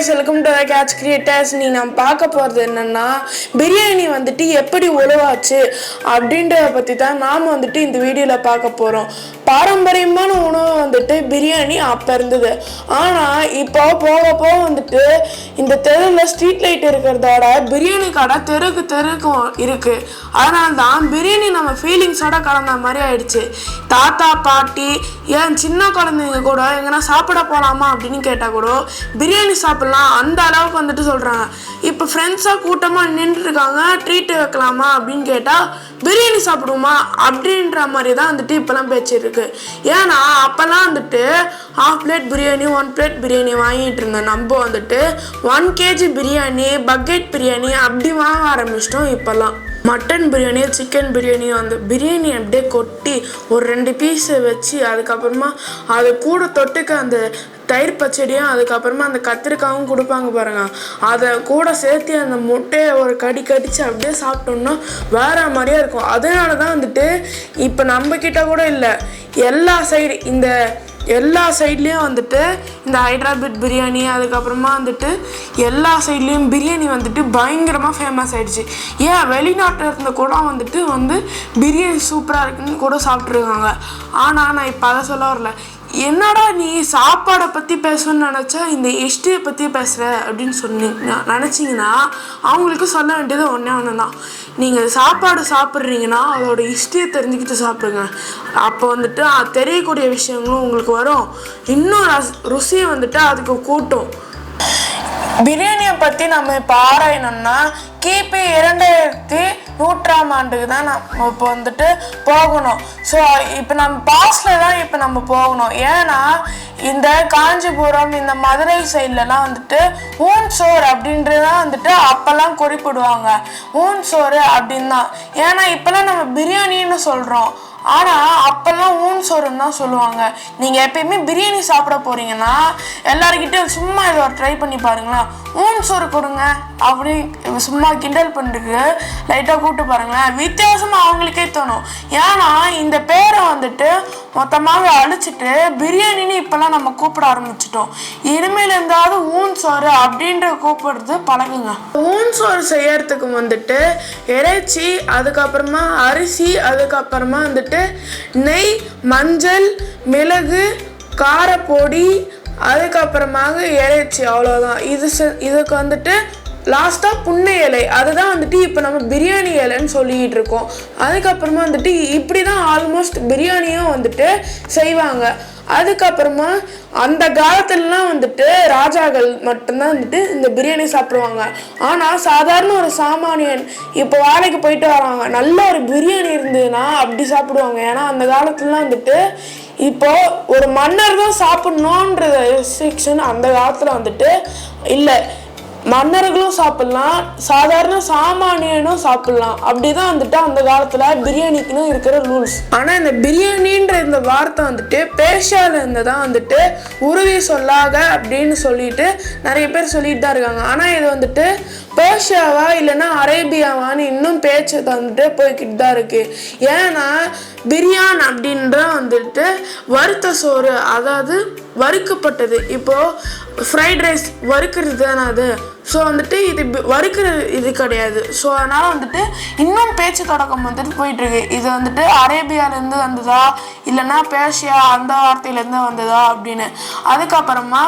Guys welcome to catch creators நீ நம்ம பார்க்க போகிறது என்னென்னா பிரியாணி வந்துட்டு எப்படி உழவாச்சு அப்படின்றத பற்றி தான் நாம் வந்துட்டு இந்த வீடியோவில் பார்க்க போகிறோம் பாரம்பரியமான உணவு வந்துட்டு பிரியாணி அப்போ இருந்தது ஆனால் இப்போ போக போக வந்துட்டு இந்த தெருவில் ஸ்ட்ரீட் லைட் இருக்கிறதோட பிரியாணி கடை தெருக்கு தெருக்கும் இருக்குது அதனால தான் பிரியாணி நம்ம ஃபீலிங்ஸோட கலந்த மாதிரி ஆயிடுச்சு. தாத்தா பாட்டி ஏன் சின்ன குழந்தைங்க கூட எங்கன்னா சாப்பிட போகலாமா அப்படின்னு கேட்டால் கூட பிரியாணி சொல்லலாம் அந்த அளவுக்கு வந்துட்டு சொல்கிறாங்க இப்போ ஃப்ரெண்ட்ஸாக கூட்டமாக நின்றுருக்காங்க ட்ரீட் வைக்கலாமா அப்படின்னு கேட்டால் பிரியாணி சாப்பிடுவோமா? அப்படின்ற மாதிரி தான் வந்துட்டு இப்போலாம் பேச்சு இருக்கு. ஏன்னா அப்போல்லாம் வந்துட்டு half plate biryani one plate biryani வாங்கிட்டு இருந்தோம் நம்ம வந்துட்டு one KG biryani bucket biryani அப்படி வாங்க ஆரம்பிச்சிட்டோம் இப்போல்லாம். மட்டன் பிரியாணி சிக்கன் பிரியாணி அந்த பிரியாணி அப்படியே கொட்டி ஒரு ரெண்டு பீஸை வச்சு அதுக்கப்புறமா அது கூட தொட்டுக்க அந்த தயிர் பச்சடியும் அதுக்கப்புறமா அந்த கத்திரிக்காயும் கொடுப்பாங்க பாருங்க. அதை கூட சேர்த்து அந்த முட்டையை ஒரு கடி கடிச்சு அப்படியே சாப்பிட்டோம்னா வேற மாதிரியே இருக்கும். அதனால தான் வந்துட்டு இப்போ நம்ம கிட்ட கூட இல்லை. எல்லா சைடு இந்த எல்லா சைட்லேயும் வந்துட்டு இந்த ஹைதராபாத் பிரியாணி அதுக்கப்புறமா வந்துட்டு எல்லா சைட்லேயும் பிரியாணி வந்துட்டு பயங்கரமாக ஃபேமஸ் ஆகிடுச்சு ஏன்? வெளிநாட்டில் இருந்த கூட வந்துட்டு வந்து பிரியாணி சூப்பராக இருக்குன்னு கூட சாப்பிட்ருக்காங்க ஆனால் நான் இப்போ அதை சொல்ல வரல. என்னடா நீ சாப்பாடை பற்றி பேசணும்னு நினச்சா இந்த ஹிஸ்ட்ரியை பற்றி பேசுகிற அப்படின்னு சொன்னீங்க நினச்சிங்கன்னா அவங்களுக்கு சொல்ல வேண்டியது ஒன்றே ஒன்று தான் நீங்கள் சாப்பாடு சாப்பிட்றீங்கன்னா அதோட ஹிஸ்ட்ரியை தெரிஞ்சுக்கிட்டு சாப்பிடுங்க. அப்போ வந்துட்டு தெரியக்கூடிய விஷயங்களும் உங்களுக்கு வரும். இன்னும் ருசியை வந்துட்டு அதுக்கு கூட்டும். பிரியாணியை பற்றி நம்ம இப்போ ஆராயணும்னா கிபி இரண்டாயிரத்தி நூற்றாம் ஆண்டுக்கு தான் நம்ம இப்போ வந்துட்டு போகணும். ஸோ இப்போ நம்ம பாஸ்டில் தான் இப்போ நம்ம போகணும். ஏன்னா இந்த காஞ்சிபுரம் இந்த மதுரை சைட்லலாம் வந்துட்டு ஊன் சோறு அப்படின்றதான் வந்துட்டு அப்போல்லாம் குறிப்பிடுவாங்க. ஊன் சோறு அப்படின்னு தான் ஏன்னா இப்போல்லாம் நம்ம பிரியாணின்னு சொல்கிறோம் ஆனால் அப்போல்லாம் ஊன் சோறுன்னு தான் சொல்லுவாங்க. நீங்கள் எப்பயுமே பிரியாணி சாப்பிட போறீங்கன்னா எல்லாருக்கிட்டையும் சும்மா இதை ஒரு ட்ரை பண்ணி பாருங்களேன். ஊன் சோறு கொடுங்க. அப்படி சும்மா கிண்டல் பண்ணிட்டு லைட்டாக கூப்பிட்டு பாருங்களேன். வித்தியாசமாக அவங்களுக்கே தோணும். ஏன்னா இந்த பேரை வந்துட்டு மொத்தமாக அழிச்சிட்டு பிரியாணின்னு இப்போல்லாம் நம்ம கூப்பிட ஆரம்பிச்சிட்டோம். இனிமேல் இருந்தாவது ஊன் சோறு அப்படின்ற கூப்பிடுறது பழகுங்க. ஊன் சோறு செய்யறதுக்கு வந்துட்டு இறைச்சி அதுக்கப்புறமா அரிசி அதுக்கப்புறமா வந்துட்டு நெய் மஞ்சள் மிளகு காரப்பொடி அதுக்கப்புறமாக இறைச்சி அவ்வளோதான் இது செ- இதுக்கு வந்துட்டு லாஸ்ட்டாக புண்ணை இலை. அதுதான் வந்துட்டு இப்போ நம்ம பிரியாணி இலைன்னு சொல்லிக்கிட்டு இருக்கோம். அதுக்கப்புறமா வந்துட்டு இப்படி தான் ஆல்மோஸ்ட் பிரியாணியும் வந்துட்டு செய்வாங்க. அதுக்கப்புறமா அந்த காலத்துலலாம் வந்துட்டு ராஜாக்கள் மட்டும்தான் வந்துட்டு இந்த பிரியாணி சாப்பிடுவாங்க. ஆனால் சாதாரண ஒரு சாமானியன் இப்போ வேலைக்கு போயிட்டு வராங்க. நல்ல ஒரு பிரியாணி இருந்ததுன்னா அப்படி சாப்பிடுவாங்க. ஏன்னா அந்த காலத்துலலாம் வந்துட்டு இப்போது ஒரு மன்னர் தான் சாப்பிட்ணுன்ற ரெஸ்ட்ரிக்ஷன் அந்த காலத்தில் வந்துட்டு இல்லை. மன்னர்களும் சாப்பிடலாம் சாதாரண சாமானியனும் சாப்பிடலாம். அப்படிதான் வந்துட்டு அந்த காலத்துல பிரியாணிக்குன்னு இருக்கிற ரூல்ஸ் ஆனா இந்த பிரியாணின்ற இந்த வார்த்தை வந்துட்டு பேஷால இருந்து தான் வந்துட்டு உறுதி சொல்லாக அப்படின்னு சொல்லிட்டு நிறைய பேர் சொல்லிட்டு தான் இருக்காங்க. ஆனா இது வந்துட்டு பேர்ஷியாவா இல்லைன்னா அரேபியாவான்னு இன்னும் பேச்சு வந்துட்டு போய்கிட்டு தான் இருக்குது ஏன்னா பிரியான் அப்படின்ற வந்துட்டு வறுத்த சோறு அதாவது வறுக்கப்பட்டது. இப்போது ஃப்ரைட் ரைஸ் வறுக்கிறது தானே அது? ஸோ வந்துட்டு இது வறுக்கிறது இது கிடையாது. ஸோ அதனால் வந்துட்டு இன்னும் பேச்சு தொடக்கம் வந்துட்டு போயிட்டுருக்கு. இது வந்துட்டு அரேபியாலேருந்து வந்ததா? இல்லைன்னா பேர்ஷியா அந்த வார்த்தையிலேருந்து வந்ததா அப்படின்னு. அதுக்கப்புறமா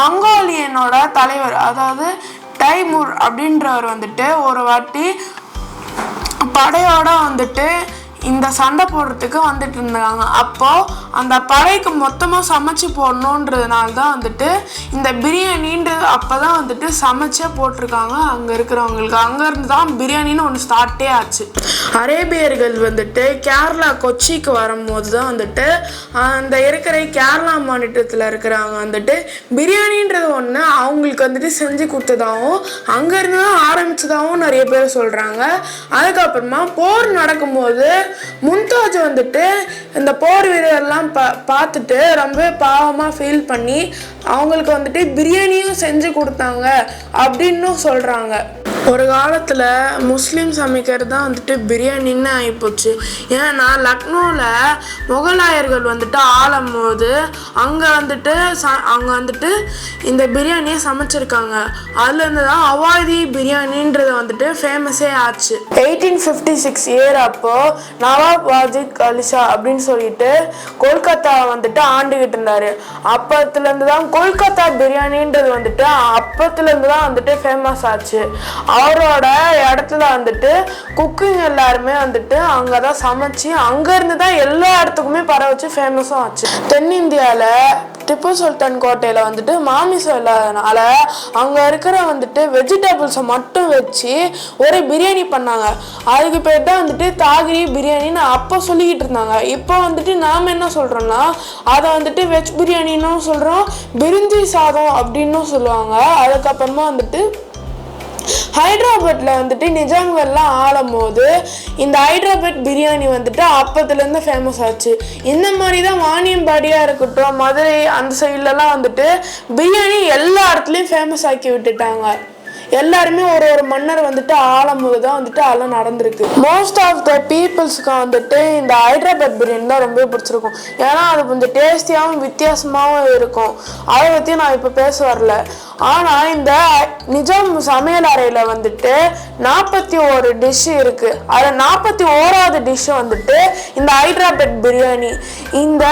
மங்கோலியனோட தலைவர் அதாவது டைமூர் அப்படின்றவர் வந்துட்டு ஒரு வாட்டி படையோட வந்துட்டு இந்த சண்டை போடுறதுக்கு வந்துட்டு இருந்தாங்க. அப்போ அந்த படைக்கு மொத்தமாக சமைச்சு போடணுன்றதுனால தான் வந்துட்டு இந்த பிரியாணின்றது அப்போ தான் வந்துட்டு சமைச்சே போட்டிருக்காங்க அங்கே இருக்கிறவங்களுக்கு. அங்கேருந்து தான் பிரியாணின்னு ஒன்று ஸ்டார்ட்டே ஆச்சு. அரேபியர்கள் வந்துட்டு கேரளா கொச்சிக்கு வரும்போது தான் வந்துட்டு அந்த இருக்கிற கேரளா மாநிலத்தில் இருக்கிறவங்க வந்துட்டு பிரியாணின்றது ஒன்று அவங்களுக்கு வந்துட்டு செஞ்சு கொடுத்ததாகவும் அங்கேருந்து தான் ஆரம்பிச்சதாகவும் நிறைய பேர் சொல்கிறாங்க அதுக்கப்புறமா போர் நடக்கும்போது மும்தாஜ் வந்துட்டு இந்த போர் வீரர்லாம் பா பார்த்துட்டு ரொம்ப பாவமாக ஃபீல் பண்ணி அவங்களுக்கு வந்துட்டு பிரியாணியும் செஞ்சு கொடுத்தாங்க அப்படின்னும் சொல்கிறாங்க ஒரு காலத்தில் முஸ்லீம் சமைக்கிறது தான் வந்துட்டு பிரியாணின்னு ஆகிப்போச்சு ஏன்னா லக்னோவில் முகலாயர்கள் வந்துட்டு ஆளும் போது அங்கே வந்துட்டு ச அங்கே வந்துட்டு இந்த பிரியாணியை சமைச்சிருக்காங்க. அதுலேருந்து தான் அவாதி பிரியாணின்றது வந்துட்டு ஃபேமஸே ஆச்சு. எயிட்டீன் ஃபிஃப்டி சிக்ஸ் இயர் அப்போது நவாப் வாஜித் அலிஷா அப்படின்னு சொல்லிட்டு கொல்கத்தா வந்துட்டு ஆண்டுகிட்டு இருந்தார். அப்பத்துலேருந்து தான் கொல்கத்தா பிரியாணின்றது வந்துட்டு அப்பத்துலேருந்து தான் வந்துட்டு ஃபேமஸ் ஆச்சு. அவரோட இடத்துல வந்துட்டு குக்கிங் எல்லாருமே வந்துட்டு அங்கே தான் சமைச்சு அங்கேருந்து தான் எல்லா இடத்துக்குமே பரவச்சு ஃபேமஸும் ஆச்சு. தென்னிந்தியாவில் திப்பு சுல்தான் கோட்டையில் வந்துட்டு மாமிசம் இல்லாதனால அங்கே இருக்கிற வந்துட்டு வெஜிடபிள்ஸை மட்டும் வச்சு ஒரு பிரியாணி பண்ணாங்க. அதுக்கு பேர் தான் வந்துட்டு தாகிரி பிரியாணின்னு அப்போ சொல்லிக்கிட்டு இருந்தாங்க. இப்போ வந்துட்டு நாம் என்ன சொல்கிறோம்னா அதை வந்துட்டு வெஜ் பிரியாணின்னும் சொல்கிறோம் பிரிஞ்சி சாதம் அப்படின்னும் சொல்லுவாங்க. அதுக்கப்புறமா வந்துட்டு ஹைதராபாத்தில் வந்துட்டு நிஜாம்கள்லாம் ஆளும் போது இந்த ஹைதராபாத் பிரியாணி வந்துட்டு அப்பத்துலேருந்து ஃபேமஸ் ஆச்சு. இந்த மாதிரி தான் வாணியம்பாடியாக இருக்கட்டும் மதுரை அந்த சைட்லலாம் வந்துட்டு பிரியாணி எல்லா இடத்துலையும் ஃபேமஸ் ஆக்கி விட்டுட்டாங்க. எல்லாருமே ஒரு ஒரு மன்னர் வந்துட்டு ஆளும்போது தான் வந்துட்டு அதெல்லாம் நடந்திருக்கு. மோஸ்ட் ஆஃப் த பீப்புள்ஸ்க்கு வந்துட்டு இந்த ஹைதராபாத் பிரியாணி தான் ரொம்ப பிடிச்சிருக்கும். ஏன்னா அது கொஞ்சம் டேஸ்டியாகவும் வித்தியாசமாகவும் இருக்கும். அதை பற்றி நான் இப்போ பேச வரல. ஆனால் இந்த நிஜம் சமையல் அறையில் வந்துட்டு நாற்பத்தி ஒரு டிஷ்ஷு இருக்குது அதில் நாற்பத்தி ஓராவது டிஷ்ஷு வந்துட்டு இந்த ஹைட்ராபேட் பிரியாணி. இந்த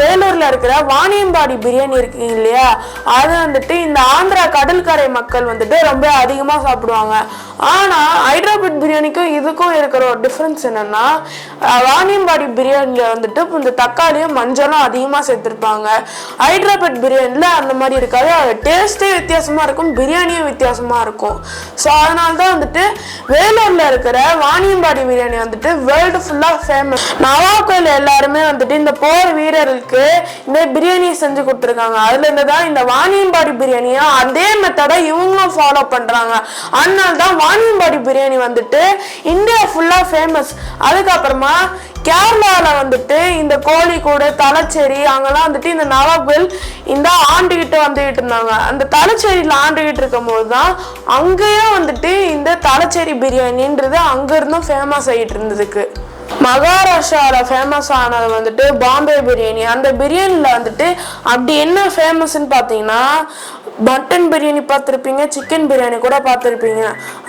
வேலூரில் இருக்கிற வாணியம்பாடி பிரியாணி இருக்கு இல்லையா? அது வந்துட்டு இந்த ஆந்திரா கடற்கரை மக்கள் வந்துட்டு ரொம்ப அதிகமாக சாப்பிடுவாங்க. ஆனால் ஹைட்ராபேட் பிரியாணிக்கும் இதுக்கும் இருக்கிற ஒரு டிஃப்ரென்ஸ் என்னென்னா வாணியம்பாடி பிரியாணியில் வந்துட்டு இந்த தக்காளியும் மஞ்சளும் அதிகமாக சேர்த்துருப்பாங்க. ஹைட்ராபேட் பிரியாணியில் அந்த மாதிரி இருக்காது. அது டேஸ்ட்டே வித்தியாசமாக இருக்கும் பிரியாணியும் வித்தியாசமாக இருக்கும். ஸோ அதனால தான் வந்துட்டு வேலூரில் இருக்கிற வாணியம்பாடி பிரியாணி வந்துட்டு வேர்ல்டு ஃபுல்லாக ஃபேமஸ் நவாப்கள் எல்லாருமே வந்துட்டு இந்த போர் வீரர்களுக்கு இந்த பிரியாணியை செஞ்சு கொடுத்துருக்காங்க. அதுலேருந்து தான் இந்த வாணியம்பாடி பிரியாணியை அதே மெத்தடை இவங்களும் ஃபாலோ பண்றாங்க. அதனால தான் வாணியம்பாடி பிரியாணி வந்துட்டு இந்தியா ஃபுல்லாக ஃபேமஸ் அதுக்கப்புறமா கேரளாவில் வந்துட்டு இந்த கோழிக்கூடு தலைச்சேரி அங்கெல்லாம் வந்துட்டு இந்த நவாப்கள் இந்த ஆண்டுகிட்டு வந்துகிட்டு இருந்தாங்க. அந்த தலைச்சேரியில் ஆண்டுகிட்டு இருக்கும் போது தான் அங்கேயும் வந்துட்டு இந்த தலைச்சேரி பிரியாணின்றது அங்கேருந்தும் ஃபேமஸ் ஆகிட்டு இருந்ததுக்கு. மகாராஷ்டிராவில் ஃபேமஸ் ஆனது வந்துட்டு பாம்பே பிரியாணி. அந்த பிரியாணியில் வந்துட்டு அப்படி என்ன ஃபேமஸ்ன்னு பார்த்தீங்கன்னா மட்டன் பிரியாணி பார்த்துருப்பீங்க சிக்கன் பிரியாணி கூட பார்த்துருப்பீங்க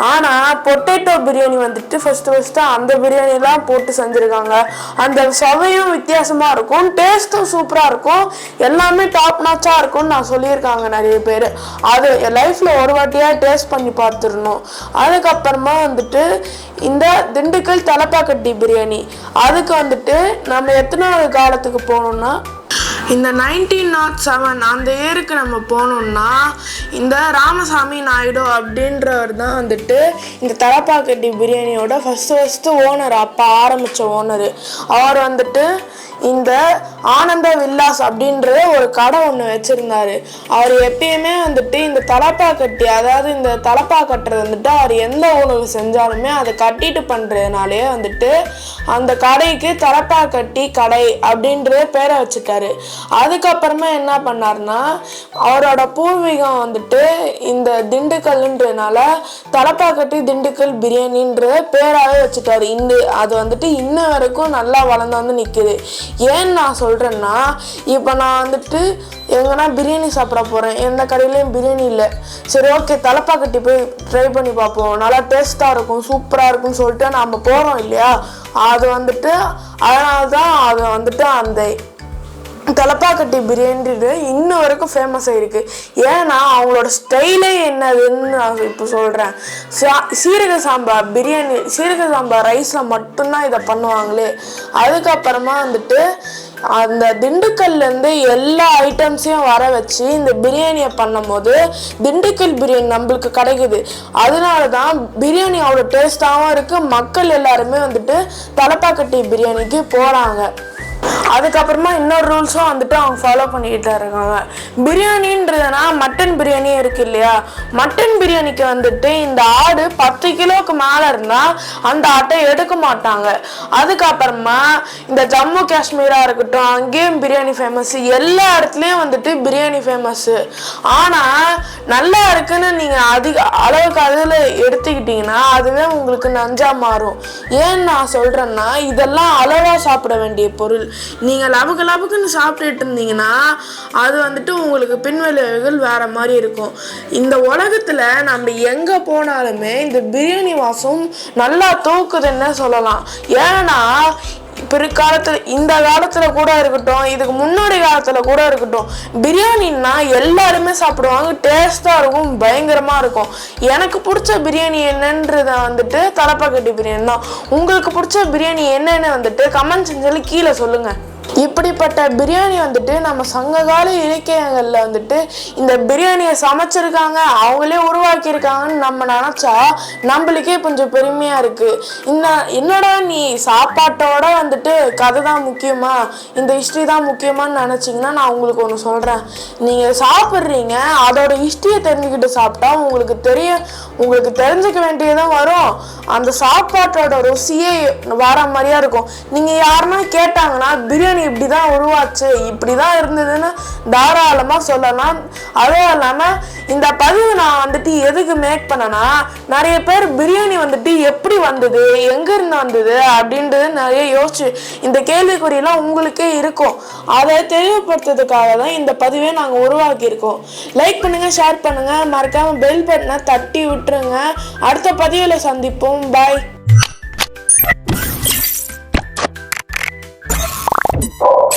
ஆனால் பொட்டேட்டோ பிரியாணி வந்துட்டு ஃபஸ்ட்டு ஃபஸ்ட்டு அந்த பிரியாணிலாம் போட்டு செஞ்சுருக்காங்க. அந்த சுவையும் வித்தியாசமாக இருக்கும் டேஸ்ட்டும் சூப்பராக இருக்கும். எல்லாமே டாப் நாச்சாக இருக்கும்னு நான் சொல்லியிருக்காங்க நிறைய பேர். அது லைஃப்பில் ஒரு வாட்டியாக டேஸ்ட் பண்ணி பார்த்துடணும். அதுக்கப்புறமா வந்துட்டு இந்த திண்டுக்கல் தலப்பாக்கட்டி பிரியாணி. அதுக்கு வந்துட்டு நம்ம எத்தனாவது காலத்துக்கு போகணும்னா இந்த நைன்டீன் நாட் செவன் அந்த இயருக்கு நம்ம போனோம்னா இந்த ராமசாமி நாயுடு அப்படின்றவர் தான் வந்துட்டு இந்த தலப்பாக்கட்டி பிரியாணியோட ஃபஸ்ட்டு ஃபஸ்ட்டு ஓனர் அப்போ ஆரம்பித்த ஓனர் அவர் வந்துட்டு இந்த ஆனந்த வில்லாஸ் அப்படின்ற ஒரு கடை ஒன்று வச்சுருந்தாரு. அவர் எப்பயுமே வந்துட்டு இந்த தலப்பா கட்டி அதாவது இந்த தலப்பா கட்டுறது வந்துட்டு அவர் எந்த உணவு செஞ்சாலுமே அதை கட்டிட்டு பண்ணுறதுனாலே வந்துட்டு அந்த கடைக்கு தலப்பா கட்டி கடை அப்படின்ற பேரை வச்சுட்டாரு அதுக்கப்புறமா என்ன பண்ணாருன்னா அவரோட பூர்வீகம் வந்துட்டு இந்த திண்டுக்கல்ன்றதுனால தலப்பா கட்டி திண்டுக்கல் பிரியாணின்ற பேராகவே வச்சுட்டாரு. இந்த அது வந்துட்டு இன்ன வரைக்கும் நல்லா வளர்ந்து வந்து நிற்குது ஏன் நான் சொல்கிறேன்னா இப்போ நான் வந்துட்டு எங்கன்னா பிரியாணி சாப்பிட போகிறேன் எந்த கடையிலையும் பிரியாணி இல்லை. சரி ஓகே தலைப்பா கட்டி போய் ட்ரை பண்ணி பார்ப்போம். நல்லா டேஸ்ட்டாக இருக்கும் சூப்பராக இருக்கும்னு சொல்லிட்டு நாம் போகிறோம் இல்லையா? அது வந்துட்டு அதனால தான் அது வந்துட்டு அந்த தலப்பாக்கட்டி பிரியாணின்றது இன்ன வரைக்கும் ஃபேமஸ் ஆகிருக்கு ஏன்னா அவங்களோட ஸ்டைலே என்னதுன்னு நான் இப்போ சொல்கிறேன் சீரக சாம்பார் பிரியாணி சீரக சாம்பார் ரைஸில் மட்டும்தான் இதை பண்ணுவாங்களே. அதுக்கப்புறமா வந்துட்டு அந்த திண்டுக்கல்லேருந்து எல்லா ஐட்டம்ஸையும் வர வச்சு இந்த பிரியாணியை பண்ணும்போது திண்டுக்கல் பிரியாணி நம்மளுக்கு கிடைக்குது. அதனால தான் பிரியாணி அவ்வளோ டேஸ்ட்டாகவும் இருக்குது மக்கள் எல்லாருமே வந்துட்டு தலப்பாக்கட்டி பிரியாணிக்கு போகிறாங்க அதுக்கப்புறமா இன்னொரு ரூல்ஸும் வந்துட்டு அவங்க ஃபாலோ பண்ணிக்கிட்டு தான் இருக்காங்க. பிரியாணின்றதுனா மட்டன் பிரியாணி இருக்கு இல்லையா? மட்டன் பிரியாணிக்கு வந்துட்டு இந்த ஆடு பத்து கிலோவுக்கு மேலே இருந்தால் அந்த ஆட்டை எடுக்க மாட்டாங்க. அதுக்கப்புறமா இந்த ஜம்மு காஷ்மீராக இருக்கட்டும் அங்கேயும் பிரியாணி ஃபேமஸ் எல்லா இடத்துலையும் வந்துட்டு பிரியாணி ஃபேமஸ்ஸு ஆனால் நல்லா இருக்குன்னு நீங்கள் அதிக அளவுக்கு அதில் எடுத்துக்கிட்டிங்கன்னா அதுவே உங்களுக்கு நஞ்சாக மாறும். ஏன் நான் சொல்கிறேன்னா இதெல்லாம் அளவாக சாப்பிட வேண்டிய பொருள். நீங்கள் லபுக்கு லபுக்குன்னு சாப்பிட்டுட்டு இருந்தீங்கன்னா அது வந்துட்டு உங்களுக்கு பின்விளைவுகள் வேற மாதிரி இருக்கும். இந்த உலகத்தில் நம்ம எங்கே போனாலுமே இந்த பிரியாணி வாசம் நல்லா தூக்குதுன்னு சொல்லலாம். ஏன்னா பிற்காலத்தில் இந்த காலத்தில் கூட இருக்கட்டும் இதுக்கு முன்னாடி காலத்தில் கூட இருக்கட்டும் பிரியாணின்னா எல்லாருமே சாப்பிடுவாங்க டேஸ்ட்டாக இருக்கும் பயங்கரமாக இருக்கும். எனக்கு பிடிச்ச பிரியாணி என்னன்றத வந்துட்டு தலப்பாக்கட்டி பிரியாணி தான். உங்களுக்கு பிடிச்ச பிரியாணி என்னன்னு வந்துட்டு கமெண்ட் செஞ்சு கீழே சொல்லுங்கள் இப்படிப்பட்ட பிரியாணி வந்துட்டு நம்ம சங்ககால இலக்கியங்களில் வந்துட்டு இந்த பிரியாணியை சமைச்சிருக்காங்க அவங்களே உருவாக்கியிருக்காங்கன்னு நம்ம நினச்சா நம்மளுக்கே கொஞ்சம் பெருமையாக இருக்குது இந்த என்னடா நீ சாப்பாட்டோட வந்துட்டு கதை தான் முக்கியமா? இந்த ஹிஸ்ட்ரி தான் முக்கியமான்னு நினச்சிங்கன்னா நான் உங்களுக்கு ஒன்று சொல்கிறேன் நீங்கள் சாப்பிட்றீங்க அதோட ஹிஸ்ட்ரியை தெரிஞ்சுக்கிட்டு சாப்பிட்டா உங்களுக்கு தெரிய உங்களுக்கு தெரிஞ்சுக்க வேண்டியதும் வரும். அந்த சாப்பாட்டோட ருசியே வர மாதிரியா இருக்கும். நீங்கள் யாருன்னா கேட்டாங்கன்னா பிரியாணி இப்படி தான் உருவாச்சு இப்படி தான் இருந்ததுன்னு தாராளமாக சொல்லலாம். அதுவும் இல்லாமல் இந்த பதிவு நான் வந்துட்டு எதுக்கு மேக் பண்ணேன்னா நிறைய பேர் பிரியாணி வந்துட்டு எப்படி வந்தது எங்கேருந்து வந்தது அப்படின்றது நிறைய யோசிச்சு இந்த கேள்விக்குறியெல்லாம் உங்களுக்கே இருக்கும். அதை தெளிவுபடுத்துறதுக்காக தான் இந்த பதிவே நாங்கள் உருவாக்கியிருக்கோம். லைக் பண்ணுங்கள் ஷேர் பண்ணுங்கள் மறக்காமல் பெல் பட்டனை தட்டி விட்டுருங்க. அடுத்த பதிவில் சந்திப்போம். பாய் Oh.